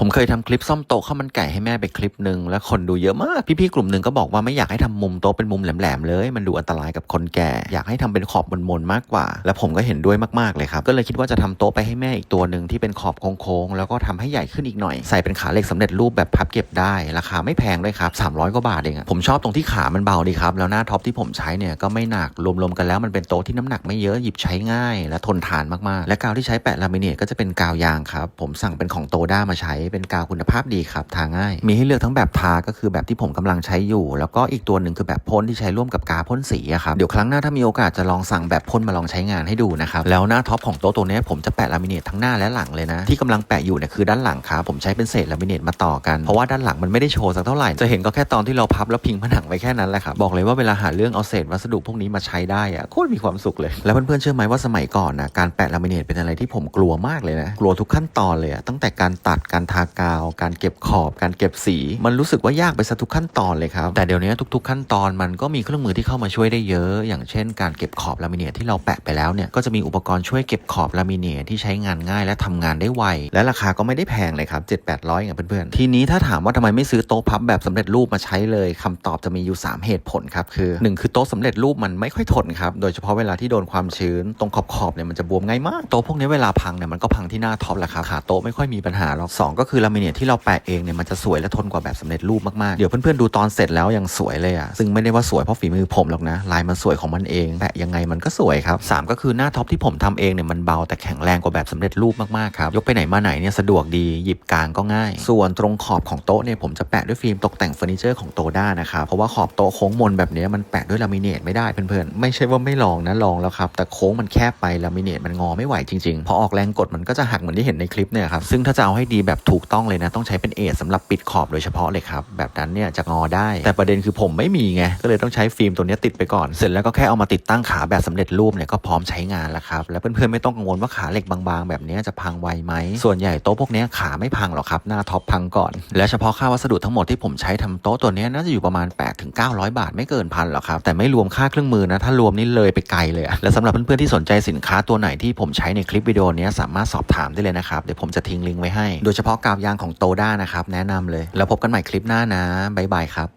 ผมเคยทำคลิปซ่อมโต๊ะข้าวมันไก่ให้แม่ไปคลิปหนึ่งแล้วคนดูเยอะมากพี่ๆกลุ่มหนึ่งก็บอกว่าไม่อยากให้ทำมุมโต๊ะเป็นมุมแหลมๆเลย มันดูอันตรายกับคนแก่ อยากให้ทำเป็นขอบบนๆมากกว่า แล้วผมก็เห็นด้วยมากๆเลยครับก็เลยคิดว่าจะทำโต๊ะไปให้แม่อีกตัวหนึ่งที่เป็นขอบโค้งๆแล้วก็ทำให้ใหญ่ขึ้นอีกหน่อยใส่เป็นขาเหล็กสำเร็จรูปแบบพับเก็บได้ราคาไม่แพงด้วยครับ300กว่าบาทเองผมชอบตรงที่ขามันเบาดีครับแล้วหน้าท็อปที่ผมใช้เนี่ยก็ไม่หนักรวมๆกันแล้วมันเป็นโต๊ะที่น้ำหนักไม่เยอะหยิบใช้ง่าย และทนทานมากๆ และกาวที่ใช้แปะลามิเนตก็จะเป็นกาวยางครับผมสั่งเป็นของโตด้ามาใช้เป็นกาวคุณภาพดีครับทาง่าย มีให้เลือกทั้งแบบทาก็คือแบบที่ผมกำลังใช้อยู่ แล้วก็อีกตัวหนึ่งคือแบบพ่นที่ใช้ร่วมกับกาพ่นสีอะครับเดี๋ยวครั้งหน้าถ้ามีโอกาสจะลองสั่งแบบพ่นมาลองใช้งานให้ดูนะครับแล้วหน้าท็อปของโต๊ะตัวนี้ผมจะแปะลามิเนตทั้งหน้าและหลังเลยนะ ที่กำลังแปะอยู่เนี่ยคือด้านหลังครับผมใช้เป็นเศษลามิเนตมาต่อกันเพราะว่าด้านหลังมันไม่ได้โชว์สักเท่าไหร่จะเห็นก็แค่ตอนที่เราพับแล้วพิงผนังไว้แค่นั้นแหละครับบอกเลยว่าเวลาหาเรื่องเอาเศษวัสดุพวกนี้มาใช้ได้อะโคตรมีความสุขเลย แล้วเพื่อนๆเชื่อไหมว่าสมัยก่อนนะการแปะลามิเนตเป็นอะไรที่ผมกลัวมากเลยนะกลัวทุกขั้นตอนเลยอะตั้งแต่การตัดการทากาว การเก็บขอบ การเก็บสี มันรู้สึกว่ายากไปซะทุกขั้นตอนเลยครับ แต่เดี๋ยวนี้ทุก ๆ ขั้นตอนมันก็มีเครื่องมือที่เข้ามาช่วยได้เยอะ อย่างเช่น การเก็บขอบลามิเนตที่เราแปะไปแล้วเนี่ยก็จะมีอุปกรณ์ช่วยเก็บขอบลามิเนตที่ใช้งานง่ายและทำงานได้ไว และราคาก็ไม่ได้แพงเลยครับ7 8 0 0อย่างเพื่อนๆ ทีนี้ถ้าถามว่าทำไมไม่ซื้อโต๊ะพับแบบสำเร็จรูปมาใช้เลยคำตอบจะมีอยู่ 3 เหตุผลครับคือ 1 คือโต๊ะสำเร็จรูปมันไม่ค่อยทนครับโดยเฉพาะเวลาที่โดนความชื้นตรงขอบๆเนี่ยมันจะบวมง่ายมากโต๊ะพวกนี้เวลาพังเนี่ยมันก็พังที่หน้าท็อปแหละครับขาโต๊ะไม่ค่อยมีปัญหาหรอกสองก็คือลามิเนตที่เราแปะเองเนี่ยมันจะสวยและทนกว่าแบบสำเร็จรูปมากๆ เดี๋ยวเพื่อนๆดูตอนเสร็จแล้วยังสวยเลยอะซึ่งไม่ได้ว่าสวยเพราะฝีมือผมหรอกนะ ลายมันสวยของมันเองแปะยังไงมันก็สวยครับสามก็คือหน้าท็อปที่ผมทำเองเนี่ยมันเบาแต่แข็งแรงกว่าแบบสำเร็จรูปมากๆครับยกไปไหนมาไหนเนี่ยสะดวกดีหยิบกลางก็ง่าย ส่วนตรงขอบของโต๊ะเนี่ยผมจะแปะด้วยฟิล์มตกแต่งเฟอร์นิเจอร์ของโตด้านะครับเพราะว่าขอบโต๊ะโค้งมนแบบนี้มันแปะด้วยลามิเนตไม่ได้เพื่อนๆไม่ใช่ว่าไม่ลองนะลองแล้วครับแต่โค้งมันแคบไปลามิเนตมันงอไม่ไหวจริงๆพอออกแรงกดมันก็จะหักเหมือนที่เห็นในคลิปเนี่ยครับซึ่งถ้าจะเอาให้ดีแบบถููกต้องเลยนะ ต้องใช้เป็นเอทสำหรับปิดขอบโดยเฉพาะเลยครับ แบบนั้นเนี่ยจะงอได้ แต่ประเด็นคือผมไม่มีไง ก็เลยต้องใช้ฟิล์มตัวนี้ติดไปก่อน เสร็จแล้วก็แค่เอามาติดตั้งขาแบบสำเร็จรูปเนี่ยก็พร้อมใช้งานแล้วครับ แล้วเพื่อนๆไม่ต้องกังวลว่าขาเหล็กบางๆ แบบนี้จะพังไวไหม ส่วนใหญ่โต๊ะพวกนี้ขาไม่พังหรอกครับ หน้าท็อปพังก่อน และเฉพาะค่าวัสดุทั้งหมดที่ผมใช้ทำโต๊ะตัวนี้น่าจะอยู่ประมาณ8ถึง900บาทไม่เกินพันหรอกครับ แต่ไม่รวมค่าเครื่องมือนะ ถ้ารวมนี่เลยไปไกลเลย และสำหรับเพื่อนๆที่สนใจสินค้าตัวไหนที่ผมใช้ในคลิปวิดีโอนี้สามารถสอบถามได้เลยนะครับ เดี๋ยวผมจะทิ้งลิงก์ไว้ให้ โดยเฉพาะกาบยางของโตด้านะครับ แนะนำเลย แล้วพบกันใหม่คลิปหน้านะ บ๊ายบายครับ